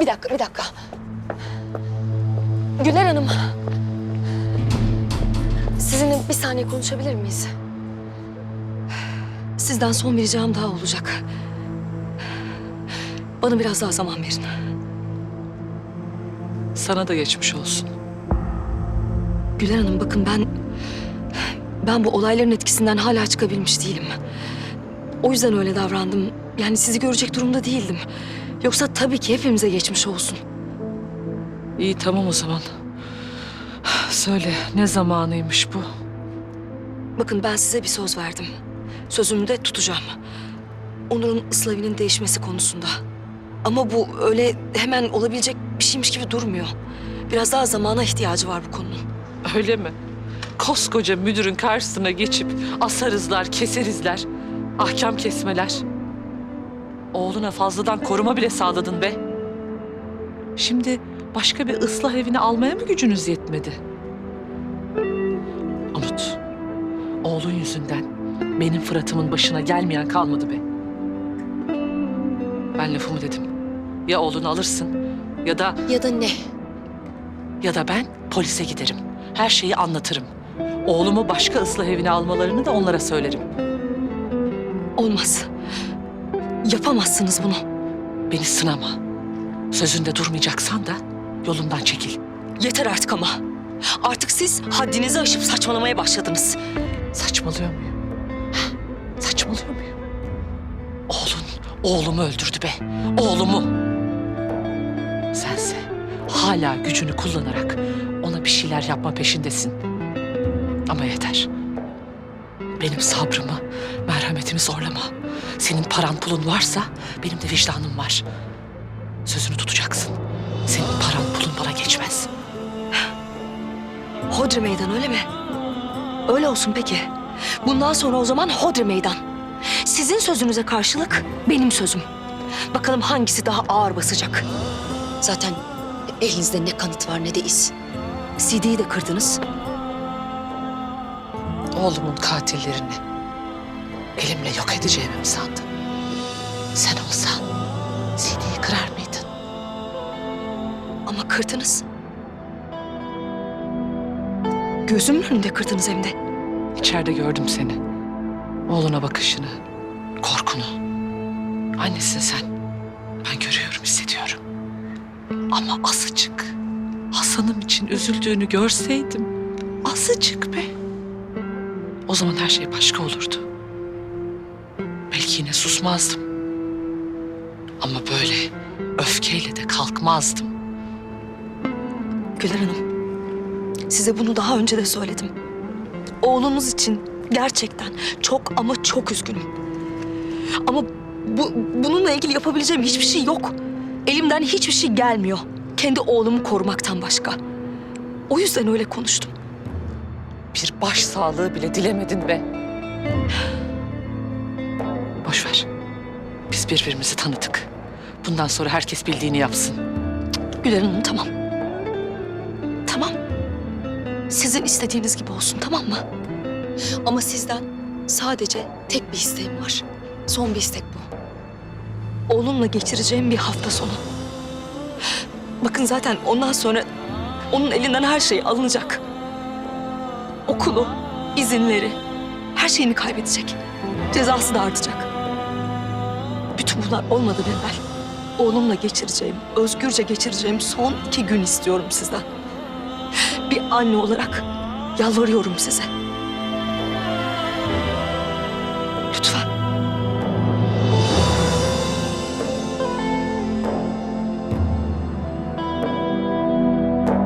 Bir dakika, bir dakika. Güler Hanım. Sizinle bir saniye konuşabilir miyiz? Sizden son bir ricam daha olacak. Bana biraz daha zaman verin. Sana da geçmiş olsun. Güler Hanım bakın ben... Ben bu olayların etkisinden hala çıkabilmiş değilim. O yüzden öyle davrandım. Yani sizi görecek durumda değildim. Yoksa tabii ki hepimize geçmiş olsun. İyi tamam o zaman. Söyle ne zamanıymış bu? Bakın ben size bir söz verdim. Sözümü de tutacağım. Onur'un ıslavinin değişmesi konusunda. Ama bu öyle hemen olabilecek bir şeymiş gibi durmuyor. Biraz daha zamana ihtiyacı var bu konunun. Öyle mi? Koskoca müdürün karşısına geçip asarızlar, keserizler, ahkam kesmeler. Oğluna fazladan koruma bile sağladın be. Şimdi başka bir ıslah evini almaya mı gücünüz yetmedi? Unut. Oğlun yüzünden benim Fırat'ımın başına gelmeyen kalmadı be. Ben lafımı dedim. Ya oğlunu alırsın ya da Ya da ne? ya da ben polise giderim. Her şeyi anlatırım. Oğlumu başka ıslah evine almalarını da onlara söylerim. Olmaz. Yapamazsınız bunu. Beni sınama. Sözünde durmayacaksan da yolundan çekil. Yeter artık ama. Artık siz haddinizi aşıp saçmalamaya başladınız. Saçmalıyor muyum? Saçmalıyor muyum? Oğlun, oğlumu öldürdü be. Oğlumu. Sense hala gücünü kullanarak ona bir şeyler yapma peşindesin. Ama yeter. Benim sabrımı, merhametimi zorlama. Senin paran pulun varsa benim de vicdanım var. Sözünü tutacaksın. Senin paran pulun bana geçmez. Hodri meydan öyle mi? Öyle olsun peki. Bundan sonra o zaman Hodri meydan. Sizin sözünüze karşılık benim sözüm. Bakalım hangisi daha ağır basacak. Zaten elinizde ne kanıt var ne de iz. CD'yi de kırdınız. Oğlumun katillerini elimle yok edeceğimi mi sandın? Sen olsan CD'yi kırar mıydın? Ama kırdınız. Gözümün önünde kırdınız hem de. İçeride gördüm seni. Oğluna bakışını, korkunu. Annesin sen. Ben görüyorum, hissediyorum. Ama azıcık Hasan'ım için üzüldüğünü görseydim. Azıcık be. O zaman her şey başka olurdu. Belki yine susmazdım. Ama böyle öfkeyle de kalkmazdım. Güler Hanım, size bunu daha önce de söyledim. Oğlunuz için gerçekten çok ama çok üzgünüm. Ama bu, bununla ilgili yapabileceğim hiçbir şey yok. Elimden hiçbir şey gelmiyor. Kendi oğlumu korumaktan başka. O yüzden öyle konuştum. Bir baş sağlığı bile dilemedin be. Boş ver. Biz birbirimizi tanıdık. Bundan sonra herkes bildiğini yapsın. Güler Hanım tamam. Tamam. Sizin istediğiniz gibi olsun tamam mı? Ama sizden sadece tek bir isteğim var. Son bir istek bu. Oğlumla geçireceğim bir hafta sonu. Bakın zaten ondan sonra onun elinden her şey alınacak. Okulu, izinleri, her şeyini kaybedecek. Cezası da artacak. Bütün bunlar olmadan evvel oğlumla geçireceğim, özgürce geçireceğim son iki gün istiyorum sizden. Bir anne olarak yalvarıyorum size.